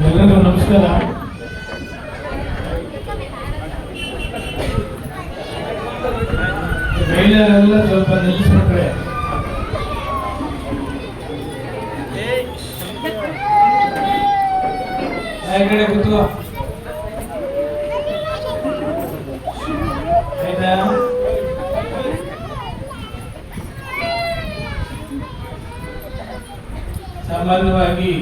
ಎಲ್ಲರಿಗೂ ನಮಸ್ಕಾರ. ಮಹಿಳೆಯರೆಲ್ಲ ಸ್ವಲ್ಪ ನಿಲ್ಲಿಸ್ಬಿಟ್ರೆ ಕಡೆ ಕೂತು ಆಯ್ತಾ? ಸಾಮಾನ್ಯವಾಗಿ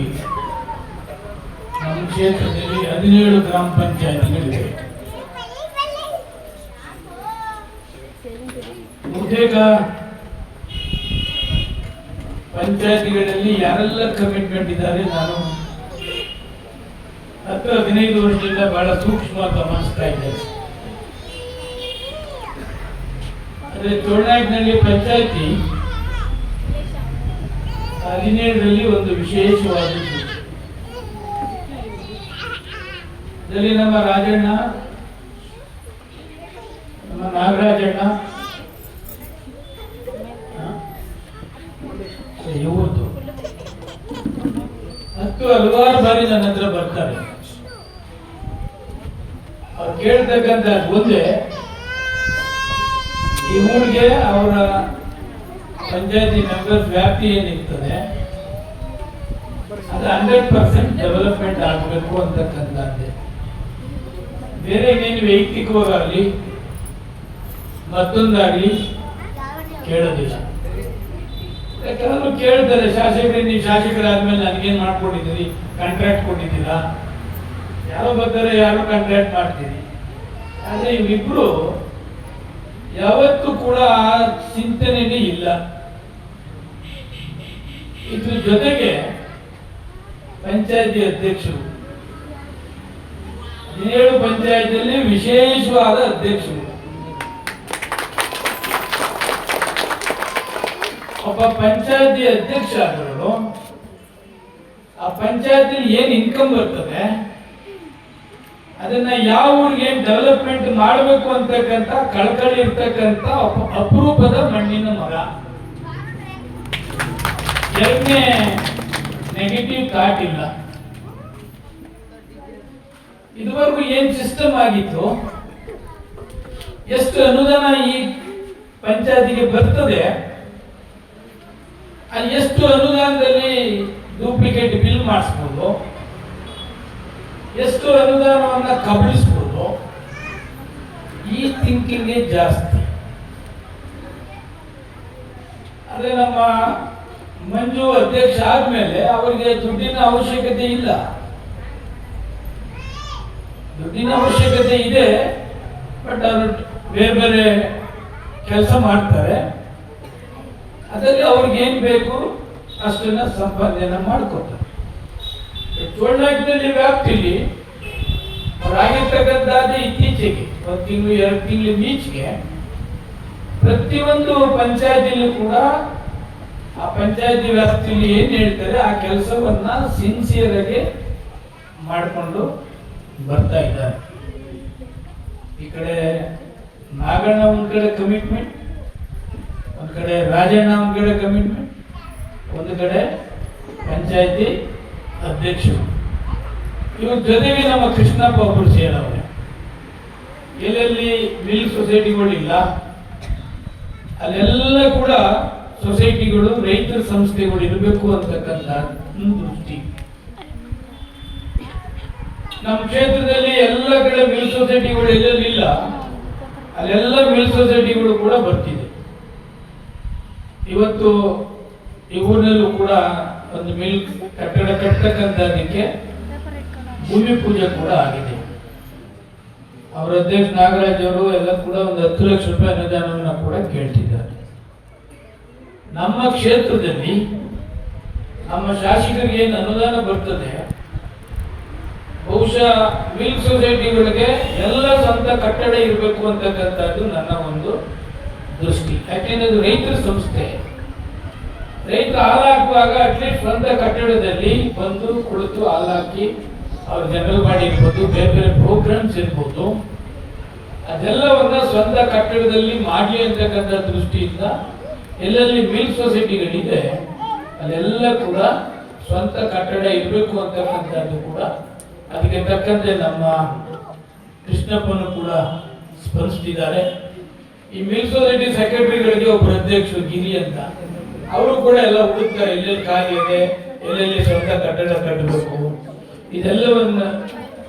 ನಮ್ಮ ಕ್ಷೇತ್ರದಲ್ಲಿ ಹದಿನೇಳು ಗ್ರಾಮ ಪಂಚಾಯತಿಗಳಿವೆ. ಬಹುತೇಕ ಪಂಚಾಯತಿಗಳಲ್ಲಿ ಯಾರೆಲ್ಲ ಕಮಿಟ್ಮೆಂಟ್ ಇದ್ದಾರೆ ನಾನು ಹತ್ತು ಹದಿನೈದು ವರ್ಷದಿಂದ ಬಹಳ ಸೂಕ್ಷ್ಮ ಗಮನಿಸ್ತಾ ಇದ್ದೇನೆ. ಆದರೆ ಚೋಳನಾಯ್ಕನಲ್ಲಿ ಪಂಚಾಯತಿ ಹದಿನೇಳರಲ್ಲಿ ಒಂದು ವಿಶೇಷವಾದದ್ದು. ಇದರಲ್ಲಿ ನಮ್ಮ ರಾಜಣ್ಣ, ನಮ್ಮ ನಾಗರಾಜಣ್ಣ. ಇವತ್ತು. ಹತ್ತು ಹಲವಾರು ಬಾರಿ ನನ್ನ ಹತ್ರ ಬರ್ತಾರೆ. ಅವ್ರು ಕೇಳ್ತಕ್ಕಂಥ ಒಂದೇ ಈ ಊರಿಗೆ ಅವರ ಪಂಚಾಯತಿ ಮೆಂಬರ್ಸ್ ವ್ಯಾಪ್ತಿ ಏನಿರ್ತದೆ, ಅದು ಹಂಡ್ರೆಡ್ ಪರ್ಸೆಂಟ್ ಡೆವಲಪ್ಮೆಂಟ್ ಆಗಬೇಕು ಅಂತಕ್ಕಂಥದ್ದೇ. ಬೇರೆ ಇನ್ನೇನು ವೈಯಕ್ತಿಕವಾಗಲಿ ಮತ್ತೊಂದಾಗಲಿ ಕೇಳೋದಿಲ್ಲ. ಕೆಲವರು ಕೇಳ್ತಾರೆ ಶಾಸಕರೇ, ನೀವು ಶಾಸಕರಾದ್ಮೇಲೆ ನನಗೇನು ಮಾಡ್ಕೊಂಡಿದ್ದೀರಿ? ಕಾಂಟ್ರಾಕ್ಟ್ ಕೊಟ್ಟಿದ್ದೀರಾ? ಯಾರೋ ಬರ್ತಾರೆ, ಯಾರು ಕಾಂಟ್ರಾಕ್ಟ್ ಮಾಡ್ತೀರಿ? ಆದರೆ ಇವಿಬ್ರು ಯಾವತ್ತೂ ಕೂಡ ಆ ಚಿಂತನೆನೇ ಇಲ್ಲ. ಇದ್ರ ಜೊತೆಗೆ ಪಂಚಾಯತಿ ಅಧ್ಯಕ್ಷರು ಹದಿನೇಳು ಪಂಚಾಯತಿಯಲ್ಲಿ ವಿಶೇಷವಾದ ಅಧ್ಯಕ್ಷರು. ಒಬ್ಬ ಪಂಚಾಯತಿ ಅಧ್ಯಕ್ಷ ಆದವರು ಆ ಪಂಚಾಯತಿ ಏನು ಇನ್ಕಮ್ ಬರ್ತದೆ? ಅದನ್ನ ಯಾವ ಊರಿಗೆ ಏನು ಡೆವಲಪ್ಮೆಂಟ್ ಮಾಡಬೇಕು ಅಂತಕ್ಕಂಥ ಕಳಕಳಿ ಇರ್ತಕ್ಕಂಥ ಅಪ- ಅಪರೂಪದ ಮಣ್ಣಿನ ಮರ. ಎರಡನೇ ನೆಗೆಟಿವ್ ಥಾಟ್ ಇಲ್ಲ. ಇದುವರೆಗೂ ಏನ್ ಸಿಸ್ಟಮ್ ಆಗಿತ್ತು? ಎಷ್ಟು ಅನುದಾನ ಈ ಪಂಚಾಯತಿಗೆ ಬರ್ತದೆ, ಅಲ್ಲಿ ಎಷ್ಟು ಅನುದಾನದಲ್ಲಿ ಡೂಪ್ಲಿಕೇಟ್ ಬಿಲ್ ಮಾಡಿಸ್ಬೋದು, ಎಷ್ಟು ಅನುದಾನವನ್ನ ಕಬಳಿಸ್ಬೋದು, ಈ ಥಿಂಕಿಂಗ್ ಜಾಸ್ತಿ. ಅದೇ ನಮ್ಮ ಮಂಜು ಅಧ್ಯಕ್ಷ ಆದ್ಮೇಲೆ ಅವರಿಗೆ ದುಡ್ಡಿನ ಅವಶ್ಯಕತೆ ಇಲ್ಲ. ದುಡ್ಡಿನ ಅವಶ್ಯಕತೆ ಇದೆ ಬಟ್ ಅವರು ಬೇರೆ ಬೇರೆ ಕೆಲಸ ಮಾಡ್ತಾರೆ. ಅದರಲ್ಲಿ ಅವ್ರಿಗೆ ಏನ್ ಬೇಕು, ಅಷ್ಟನ್ನ ಸಂಪಾದನೆ ಮಾಡ್ಕೊತಾರೆ. ಚೋಳನಾಯ್ಕನಲ್ಲಿ ವ್ಯಾಪ್ತಿಲಿ ಅವರಾಗಿರ್ತಕ್ಕಂಥದ್ದು ಇತ್ತೀಚೆಗೆ, ಒಂದು ತಿಂಗಳು, ಎರಡು ತಿಂಗಳು ಬೀಚ್ಗೆ ಪ್ರತಿಯೊಂದು ಪಂಚಾಯತಿಲೂ ಕೂಡ ಆ ಪಂಚಾಯತಿ ವ್ಯಾಪ್ತಿಯಲ್ಲಿ ಏನು ಹೇಳ್ತಾರೆ, ಆ ಕೆಲಸವನ್ನ ಸಿನ್ಸಿಯರ್ ಆಗಿ ಮಾಡಿಕೊಂಡು ಬರ್ತಾ ಇದ್ದಾರೆ. ಈ ಕಡೆ ನಾಗಣ್ಣ ಒಂದ್ ಕಡೆ ಕಮಿಟ್ಮೆಂಟ್ ಒಂದ್ ಕಡೆ ರಾಜಣ್ಣ ಒಂದ್ ಕಡೆ ಕಮಿಟ್ಮೆಂಟ್ ಒಂದು ಕಡೆ ಪಂಚಾಯತಿ ಅಧ್ಯಕ್ಷರು. ಇವ್ರ ಜೊತೆಗೆ ನಮ್ಮ ಕೃಷ್ಣಪ್ಪ ಒಬ್ಬರು ಸೇರವ್ರೆ ಎಲ್ಲೆಲ್ಲಿ ಮಿಲ್ ಸೊಸೈಟಿಗಳಿಲ್ಲ ಅಲ್ಲೆಲ್ಲ ಕೂಡ ಸೊಸೈಟಿಗಳು ರೈತರ ಸಂಸ್ಥೆಗಳು ಇರಬೇಕು ಅಂತಕ್ಕಂಥ ದೃಷ್ಟಿ. ನಮ್ಮ ಕ್ಷೇತ್ರದಲ್ಲಿ ಎಲ್ಲ ಕಡೆ ಮಿಲ್ ಸೊಸೈಟಿಗಳು ಎಲ್ಲೆಲ್ಲಿಲ್ಲ ಅಲ್ಲೆಲ್ಲ ಮಿಲ್ ಸೊಸೈಟಿಗಳು ಕೂಡ ಬರ್ತಿದೆ. ಇವತ್ತು ಈ ಊರಿನಲ್ಲೂ ಕೂಡ ಒಂದು ಮಿಲ್ ಕಟ್ಟಡ ಕಟ್ಟತಕ್ಕಂಥದಕ್ಕೆ ಭೂಮಿ ಪೂಜೆ ಕೂಡ ಆಗಿದೆ. ಅವರ ಅಧ್ಯಕ್ಷ ನಾಗರಾಜ್ ಅವರು ಎಲ್ಲ ಕೂಡ ಒಂದು ಹತ್ತು ಲಕ್ಷ ರೂಪಾಯಿ ಅನುದಾನವನ್ನು ಕೂಡ ಕೇಳ್ತಿದ್ದಾರೆ. ನಮ್ಮ ಕ್ಷೇತ್ರದಲ್ಲಿ ನಮ್ಮ ಶಾಸಕರಿಗೆ ಏನು ಅನುದಾನ ಬರ್ತದೆ ಬಹುಶಃ ಮಿಲ್ ಸೊಸೈಟಿಗಳಿಗೆ ಎಲ್ಲ ಸ್ವಂತ ಕಟ್ಟಡ ಇರಬೇಕು ಅಂತಕ್ಕಂಥದ್ದು ನನ್ನ ಒಂದು ದೃಷ್ಟಿ. ಯಾಕೆಂದ್ರೆ ಅದು ರೈತರ ಸಂಸ್ಥೆ ರೈತ ಹಾಲಾಕುವಾಗ ಅಟ್ಲೀಸ್ಟ್ ಸ್ವಂತ ಕಟ್ಟಡದಲ್ಲಿ ಬಂದು ಕುಳಿತು ಹಾಲಾಕಿ ಅವ್ರ ಜನರಲ್ ಬಾಡಿ ಇರ್ಬೋದು, ಬೇರೆ ಬೇರೆ ಪ್ರೋಗ್ರಾಮ್ಸ್ ಇರ್ಬೋದು. ಅದೆಲ್ಲವನ್ನ ಸ್ವಂತ ಕಟ್ಟಡದಲ್ಲಿ ಮಾಡಲಿ ಅಂತಕ್ಕಂಥ ದೃಷ್ಟಿಯಿಂದ ಎಲ್ಲೆಲ್ಲಿ ಮಿಲ್ ಸೊಸೈಟಿಗಳಿದೆ ಅಲ್ಲೆಲ್ಲ ಕೂಡ ಸ್ವಂತ ಕಟ್ಟಡ ಇರಬೇಕು ಅಂತಕ್ಕಂಥದ್ದು ಕೂಡ ಅದಕ್ಕೆ ತಕ್ಕಂತೆ ನಮ್ಮ ಕೃಷ್ಣಪ್ಪನು ಕೂಡ ಸ್ಪಂದಿಸ್ತಿದ್ದಾರೆ. ಈ ಮಿಲ್ ಸೆಕ್ರೆಟರಿಗಳಿಗೆ ಒಬ್ಬರು ಅಧ್ಯಕ್ಷರು ಗಿರಿ ಅಂತ. ಅವರು ಕೂಡ ಎಲ್ಲ ಹುಡುಕ್ತಾರೆ ಎಲ್ಲೆಲ್ಲಿ ಖಾಲಿ ಇದೆ, ಎಲ್ಲೆಲ್ಲಿ ಸ್ವಂತ ಕಟ್ಟಡ ಕಟ್ಟಬೇಕು. ಇದೆಲ್ಲವನ್ನ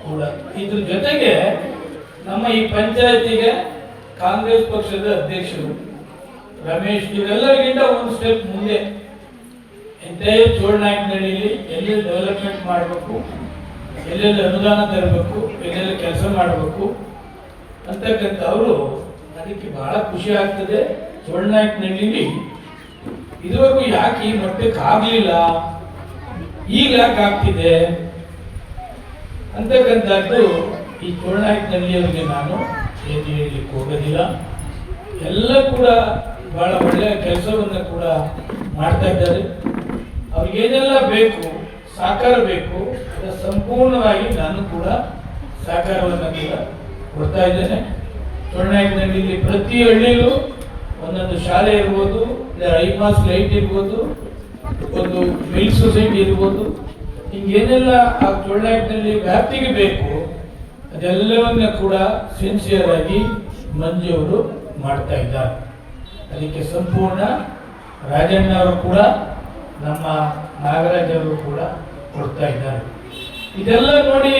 ಕೂಡ. ಇದ್ರ ಜೊತೆಗೆ ನಮ್ಮ ಈ ಪಂಚಾಯತಿಗೆ ಕಾಂಗ್ರೆಸ್ ಪಕ್ಷದ ಅಧ್ಯಕ್ಷರು ರಮೇಶ್, ಇವರೆಲ್ಲರಿಗಿಂತ ಒಂದು ಸ್ಟೆಪ್ ಮುಂದೆ. ಎಂಟೈರ್ ಚೋಳನಾಯಕನಹಳ್ಳಿಲಿ ಎಲ್ಲಿ ಡೆವಲಪ್ಮೆಂಟ್ ಮಾಡಬೇಕು ಎಲ್ಲೆಲ್ಲಿ ಅನುದಾನ ತರಬೇಕು, ಎಲ್ಲೆಲ್ಲಿ ಕೆಲಸ ಮಾಡಬೇಕು ಅಂತಕ್ಕಂಥ ಅವರು ಅದಕ್ಕೆ ಬಹಳ ಖುಷಿ ಆಗ್ತದೆ. ಚೋಳನಾಯಕನಹಳ್ಳಿಲಿ ಇದುವರೆಗೂ ಯಾಕೆ ಈ ಮಟ್ಟಕ್ಕೆ ಆಗಲಿಲ್ಲ ಈಗ ಯಾಕೆ ಆಗ್ತಿದೆ? ಅಂತಕ್ಕಂಥದ್ದು ಈ ಚೋಳನಾಯಕನಹಳ್ಳಿಯವರಿಗೆ ನಾನು ಏನು ಹೇಳಲಿಕ್ಕೆ ಹೋಗೋದಿಲ್ಲ. ಎಲ್ಲ ಕೂಡ ಬಹಳ ಒಳ್ಳೆಯ ಕೆಲಸವನ್ನು ಕೂಡ ಮಾಡ್ತಾ ಇದ್ದಾರೆ. ಅವ್ರಿಗೇನೆಲ್ಲ ಬೇಕು? ಸಹಕಾರ ಬೇಕು. ಸಂಪೂರ್ಣವಾಗಿ ನಾನು ಕೂಡ ಸಹಕಾರವನ್ನು ಕೂಡ ಕೊಡ್ತಾ ಇದ್ದೇನೆ. ಇಲ್ಲಿ ಪ್ರತಿ ಹಳ್ಳಿಯಲ್ಲೂ ಒಂದೊಂದು ಶಾಲೆ ಇರ್ಬೋದು ಐ ಪಾಸ್ ಲೈಟ್ ಇರ್ಬೋದು, ಒಂದು ಮಿಲ್ ಸೊಸೈಟಿ ಇರ್ಬೋದು. ಹಿಂಗೇನೆಲ್ಲ ಆ ಚೊಣ್ಣಾಯಕನಲ್ಲಿ ವ್ಯಾಪ್ತಿಗೆ ಬೇಕು, ಅದೆಲ್ಲವನ್ನ ಕೂಡ ಸಿನ್ಸಿಯರ್ ಆಗಿ ಮಂಜಿಯವರು ಮಾಡ್ತಾ ಇದ್ದಾರೆ ಅದಕ್ಕೆ ಸಂಪೂರ್ಣ ರಾಜಣ್ಣವರು ಕೂಡ, ನಮ್ಮ ನಾಗರಾಜ್ ಅವರು ಕೂಡ ಕೊಡ್ತಾ ಇದ್ದಾರೆ. ಇದೆಲ್ಲ ನೋಡಿ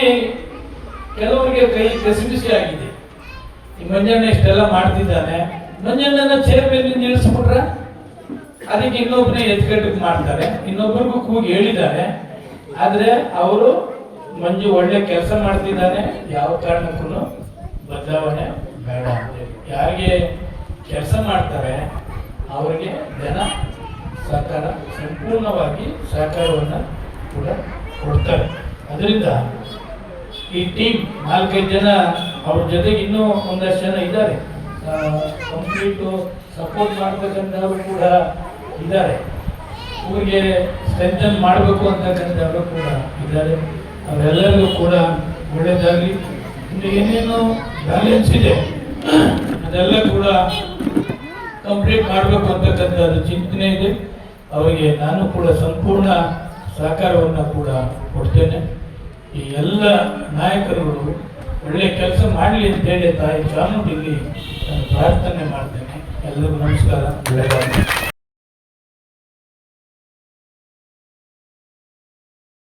ಕೆಲವರಿಗೆ ಕೈ ಕಸಿಬಿಸಿ ಆಗಿದೆ. ಈ ಮಂಜಣ್ಣ ಇಷ್ಟೆಲ್ಲ ಮಾಡ್ತಿದ್ದಾನೆ. ಮಂಜಣ್ಣನ ಚೇರ್ಮನ್ ನಿಲ್ಲಿಸ್ಬಿಟ್ರ ಅದಕ್ಕೆ ಇನ್ನೊಬ್ಬನೇ ಎತ್ಕಟ್ಟು ಮಾಡ್ತಾರೆ. ಇನ್ನೊಬ್ಬರಿಗೂ ಕೂಗಿ ಹೇಳಿದ್ದಾರೆ. ಆದರೆ ಅವರು ಮಂಜು ಒಳ್ಳೆ ಕೆಲಸ ಮಾಡ್ತಿದ್ದಾನೆ. ಯಾವ ಕಾರಣಕ್ಕೂ ಬದಲಾವಣೆ ಬೇಡ ಯಾರಿಗೆ ಕೆಲಸ ಮಾಡ್ತಾರೆ, ಅವರಿಗೆ ಜನ ಸರ್ಕಾರ ಸಂಪೂರ್ಣವಾಗಿ ಸಹಕಾರವನ್ನು ಕೂಡ ಕೊಡ್ತಾರೆ. ಅದರಿಂದ ಈ ಟೀಮ್ ನಾಲ್ಕೈದು ಜನ ಅವ್ರ ಜೊತೆಗೆ ಇನ್ನೂ ಒಂದಷ್ಟು ಜನ ಇದ್ದಾರೆ. ಕಂಪ್ಲೀಟು ಸಪೋರ್ಟ್ ಮಾಡ್ಬೇಕಂತವರು ಕೂಡ ಇದ್ದಾರೆ. ಊರಿಗೆ ಸ್ಟ್ರೆಂಥನ್ ಮಾಡಬೇಕು ಅಂತಕ್ಕಂಥವರು ಕೂಡ ಇದ್ದಾರೆ. ಅವರೆಲ್ಲರಿಗೂ ಕೂಡ ಒಳ್ಳೆಯದಾಗಲಿ ಇನ್ನು ಏನೇನು ಬ್ಯಾಲೆನ್ಸ್ ಇದೆ, ಅದೆಲ್ಲ ಕೂಡ ಕಂಪ್ಲೀಟ್ ಮಾಡಬೇಕು ಅಂತಕ್ಕಂಥದ್ದು ಚಿಂತನೆ ಇದೆ. ಅವರಿಗೆ ನಾನು ಕೂಡ ಸಂಪೂರ್ಣ ಸಹಕಾರವನ್ನು ಕೂಡ ಕೊಡ್ತೇನೆ. ಈ ಎಲ್ಲ ನಾಯಕರುಗಳು ಒಳ್ಳೆ ಕೆಲಸ ಮಾಡಲಿ ಅಂತೇಳಿ ತಾಯಿ ಚಾಮುಂಡಿಲ್ಲಿ ನಾನು ಪ್ರಾರ್ಥನೆ ಮಾಡ್ತೇನೆ. ಎಲ್ಲರಿಗೂ ನಮಸ್ಕಾರ. ಒಳ್ಳೆಯದಾಗಲಿ